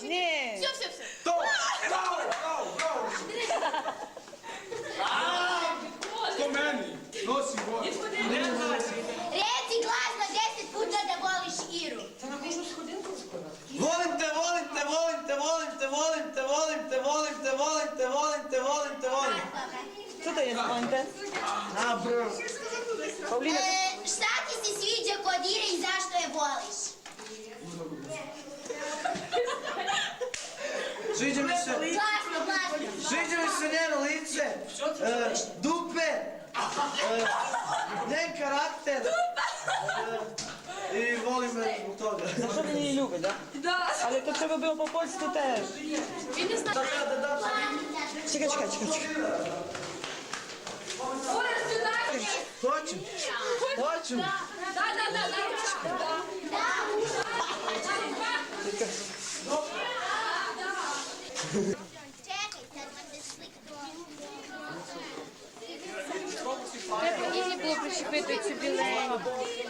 чуть-чуть. Не. Все, все, все. Go, go, go, go. А, Хто мене? Ну, Третій клас на 10 буде давали шкіру. Та на кожну сходинку збирати. Волимте, волимте, волимте, волимте, волимте, волимте, волимте, волимте, волимте, волимте, волимте. Що то є звоньте? А, бро. Павліна, Е, Штати си свиđa kod Ire i zašto je voliš? Żyjdziemy jeszcze... Żyjdziemy jeszcze nie na lice. Dupe dupę. Njen karakter. I volim me zbog toga. Zašto mi nije ljubi, da? Da. Ali to treba bilo po poljsku tež. Vi ne Čekaj, čekaj, čekaj. čekaj. Hoću. Hoću. Da, da, da. da.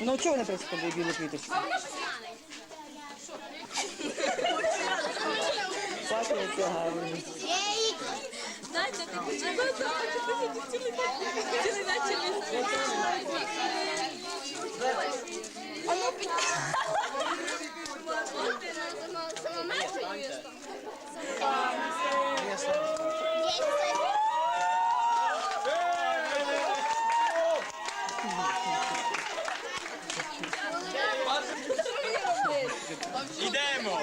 Ну чого не причепили білу квіточку? Пахне це гарно. Дайте, ти а я під... Сама менше їсти? Йдемо!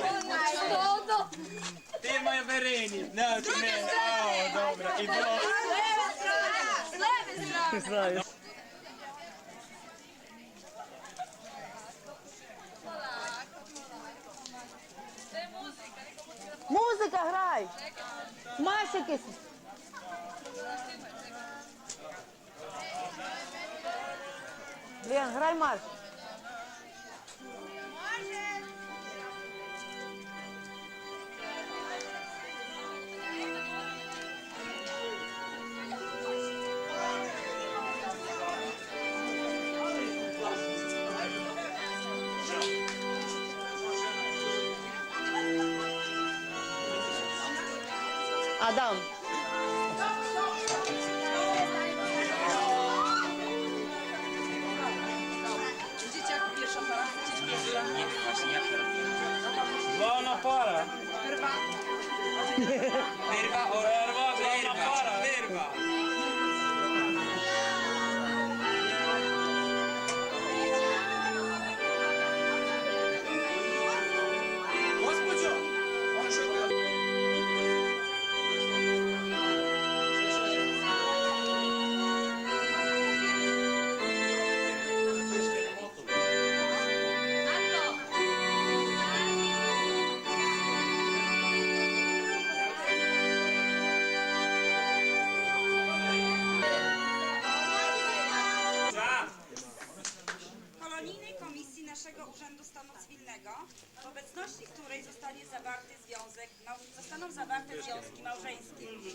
Ти моя Верині! Не, ти не. О, добре, іду. Музика грай! Маєш якийсь. Лен, грай марш. adam.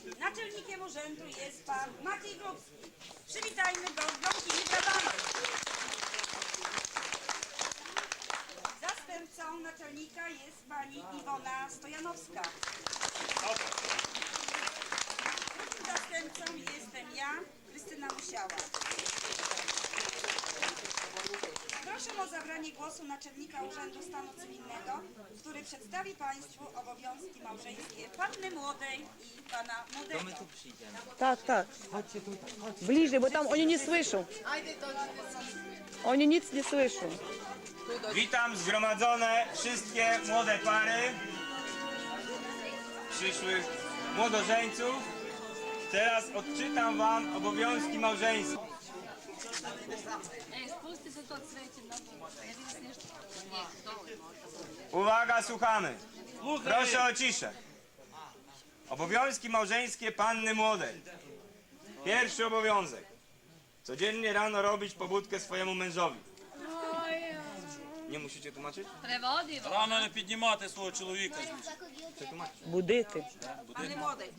Naczelnikiem urzędu jest pan Maciej Grubski. Przywitajmy go gromkimi brawami. Zastępcą naczelnika jest pani Iwona Stojanowska. Zastępcą jestem ja, Krystyna Musiała. Proszę o zabranie głosu naczelnika Urzędu Stanu Cywilnego, który przedstawi Państwu obowiązki małżeńskie panny młodej i pana młodego. Tak, tak. Bliżej, bo tam oni nie słyszą. Oni nic nie słyszą. Witam zgromadzone wszystkie młode pary, przyszłych młodożeńców. Teraz odczytam wam obowiązki małżeńskie. Ej, spusty się to cwiecie, no. Ja widzę jeszcze. Uwaga, słuchamy. Proszę o ciszę. Obowiązki małżeńskie panny młodej. Pierwszy obowiązek. Codziennie rano robić pobudkę swojemu mężowi. Nie musicie tłumaczyć? Преводи, Рано не піднімати свого чоловіка. Budity. Panie młodej,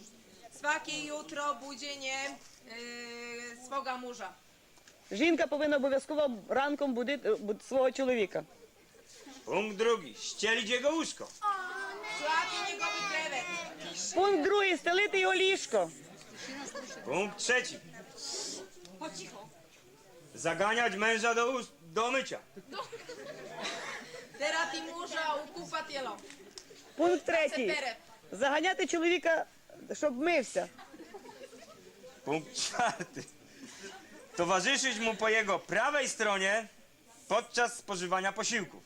swakie jutro budzienie yy, swoga mужа. Жінка повинна обов'язково ранком будити е, свого чоловіка. Пункт другий. Щеліть його вузько. Пункт другий. Стелити його ліжко. Пункт третій. Заганять мęża до, уст, до мича. Терати мужа у купа тіло. Пункт третій. Заганяти чоловіка, щоб мився. Пункт четвертий. Towarzyszyć mu po jego prawej stronie podczas spożywania posiłków.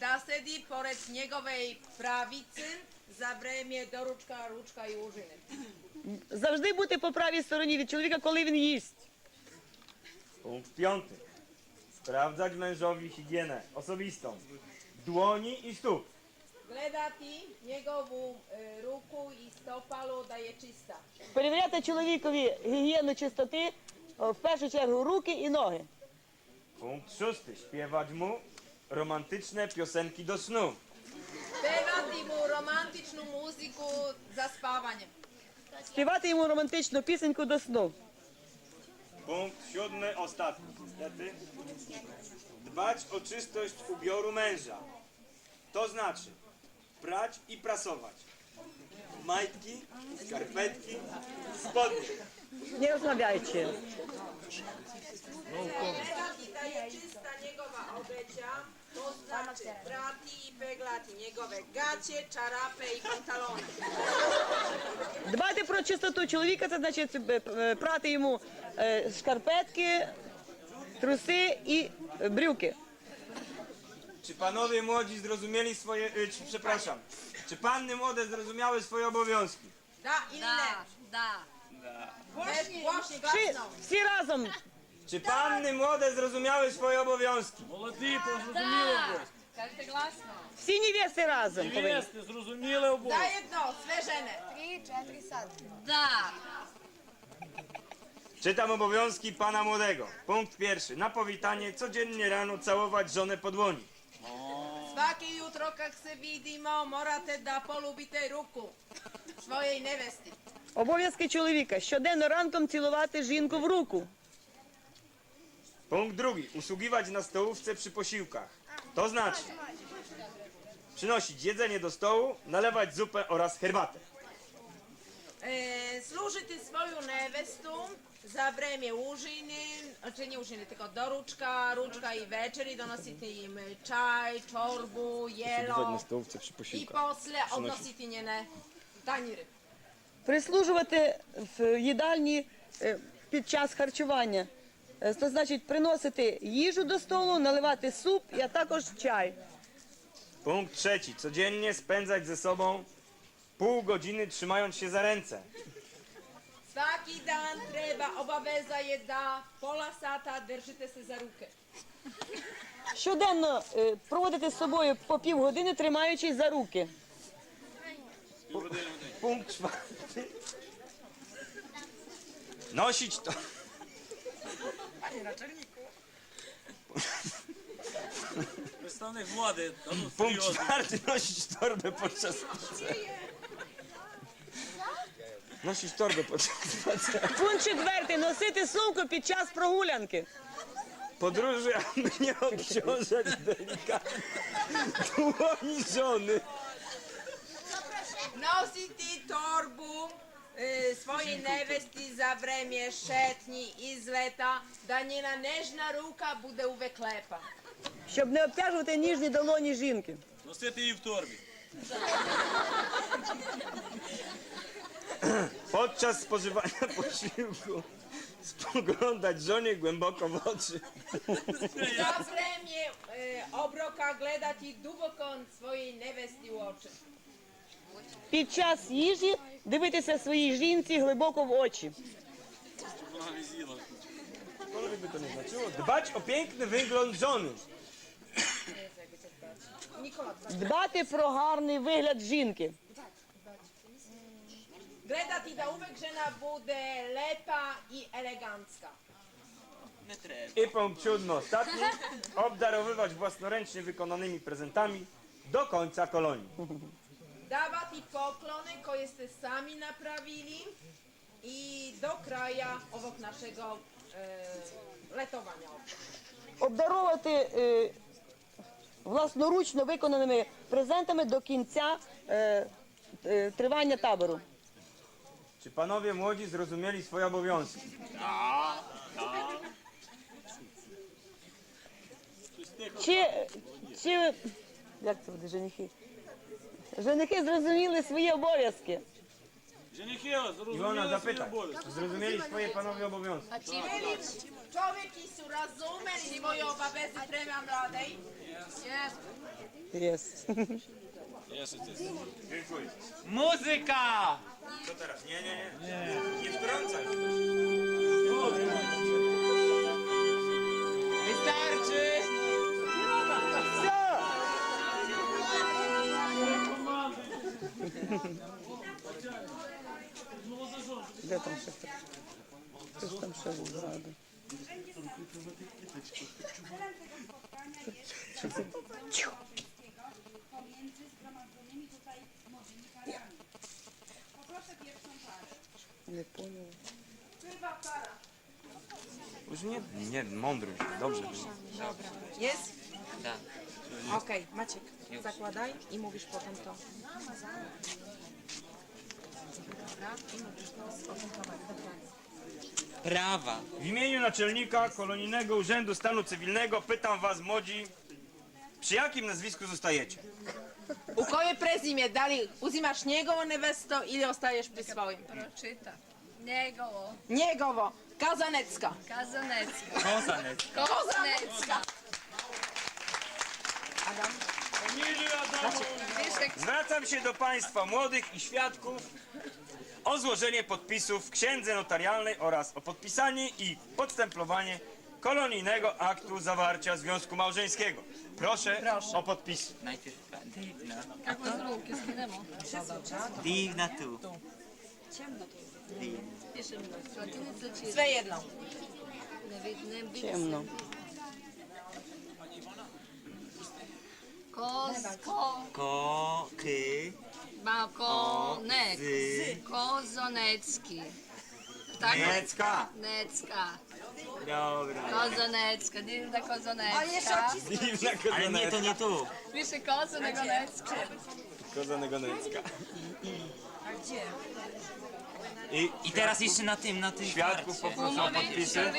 Da sedi pored njegovej pravici za vreme doručka, ručka i užine. Завжди бути по правій стороні від чоловіка, коли він їсть. Punkt piąty. Sprawdzać mężowi higienę osobistą. Dłoni i stóp. Gledati njegovu e, ruku i stopalo da je čista. Перевіряти чоловікові гігієну чистоти, о, в першу чергу руки і ноги. Punkt szósty. Śpiewać mu romantyczne piosenki do snu. Pevati mu romantičnu muziku za spavanje. Співати йому романтичну пісеньку до сну. Punkt siódmy, ostatni. Niestety. Dbać o czystość ubioru męża. To znaczy prać i prasować. Majtki, skarpetki, spodnie. Не розмовляючи. Gledati da je čista njegova obeća, to znači prati i peglati njegove gaće, čarape i pantalone. Дбати про чистоту чоловіка, це значить е, е, прати йому е, шкарпетки, труси і е, брюки. Czy panowie młodzi zrozumieli swoje... Y, czy, przepraszam. Czy panny młode zrozumiały swoje obowiązki? Da ili ne? Da. Głośniej, głośniej, Всі, glasno. всі разом. Czy panny młode zrozumiały swoje obowiązki? Молоді, зрозуміли просто. Кажете гласно. Всі невести разом. повинні. Невести, зрозуміли обоє. Zajedno, sve žene. Da. Czytam obowiązki pana młodego. Punkt pierwszy. Na powitanie codziennie rano całować żonę po dłoni. Svaki jutro kak se vidimo morate da polubite ruku svojej nevesti. Обов'язки чоловіка. Щоденно ранком цілувати жінку в руку. Punkt drugi. Usługiwać na stołówce przy posiłkach. To znaczy przynosić jedzenie do stołu, nalewać zupę oraz herbatę. E, služiti svoju nevestu za vreme užine, znači nije užine, tylko doručka, ručka i večeri, donositi im čaj, čorbu, jelo stołówce przy i posle odnositi njene tanjire. Прислужувати в їдальні е, під час харчування. Е, Це значить приносити їжу до столу, наливати суп, а також чай. Punkt trzeci. Codziennie spędzać ze sobą pół godziny trzymając się za ręce. Svaki dan treba, obaveza je da pola sata držite se za ruke. Щоденно е, проводити з собою по півгодини, тримаючись за руки. Punkt czwarty. Nosić to. Представник влади, а ну Punkt серйозно. czwarty. Nosić torbę podczas spaceru. Torbę podczas spaceru. Пункт четвертий носити сумку під час прогулянки. Nie obciążać delikatnie dłoni żony. Nositi torbu e, svojej nevesti za vreme šetnji, izleta, da njena nežna ruka bude uvek lepa. Щоб не обтяжувати ніжні долоні жінки. Носити її в торбі. Podczas spożywania posiłku spoglądać żonie głęboko w oczy. Za vreme e, obroka gledati duboko svojej nevesti u oči. Під час їжі дивитися своїй жінці глибоко в очі. Cokolwiek by to nie znaczyło. Dbać o piękny wygląd żony. Nikola, Дбати про гарний вигляд жінки. gledati da uvek žena bude lepa i elegantska. Не треба. I punkt siódmy, ostatni. Obdarowywać własnoręcznie wykonanymi prezentami do końca kolonii. Davati poklone koje ste sami napravili i do kraja ovog našego e, letovanja. ovdje. Обдаровувати е, власноручно виконаними презентами до кінця е, е, тривання табору. Czy panowie młodzi zrozumieli swoje obowiązki? Чи, чи як це буде, женихи? Женихи зрозуміли свої обов'язки. Женихи, Iwona, зрозуміли свої zapytaj. обов'язки. Czy zrozumieli swoje panowie obowiązki? Čovjek su razumeli svoje obaveze prema mladej. Jest. Dziękuję. Музика! Кто Тарас? Не-не-не. Не в транса? Де там ще так? Хтось там ще був зраду. Чу, чу, чу. nagromadzonymi tutaj młodymi parami. Poproszę pierwszą parę. Nie płynął. Chyba para. Już nie, nie, mądruj się, dobrze. Dobra. Jest? Da. Okej, Maciek, zakładaj i mówisz potem to. Dobra, i mówisz to z podziękowaniem. Prawa. W imieniu naczelnika Kolonijnego Urzędu Stanu Cywilnego pytam was, młodzi, przy jakim nazwisku zostajecie? U koje prezime? Da li uzimaš njegovo nevesto ili ostaješ pri svojim? Pročita. Njegovo. Njegovo. Kazanecka. Kazanecka. Kozanet. Kozanecka. Wiesz, Zwracam się do państwa młodych i świadków o złożenie podpisów w księdze notarialnej oraz o podpisanie i podstemplowanie kolonijnego aktu zawarcia związku małżeńskiego. Proszę, o podpisy. Najpierw kako z skinemo. Divna tu. Pišemo. Latinica će... Sve jedno. Ne vidim, ne vidim. Ciemno. Koz, ko, Ko, ky. Kozonecki. Tak? Niecka. Necka. Dobra. Kozonecka, divna kozonecka. Dziwna Ale nie, to nie tu. Više koza nego necka. Kozanego Necka. I teraz jeszcze na tym, na tym Świadków poproszę o podpisy.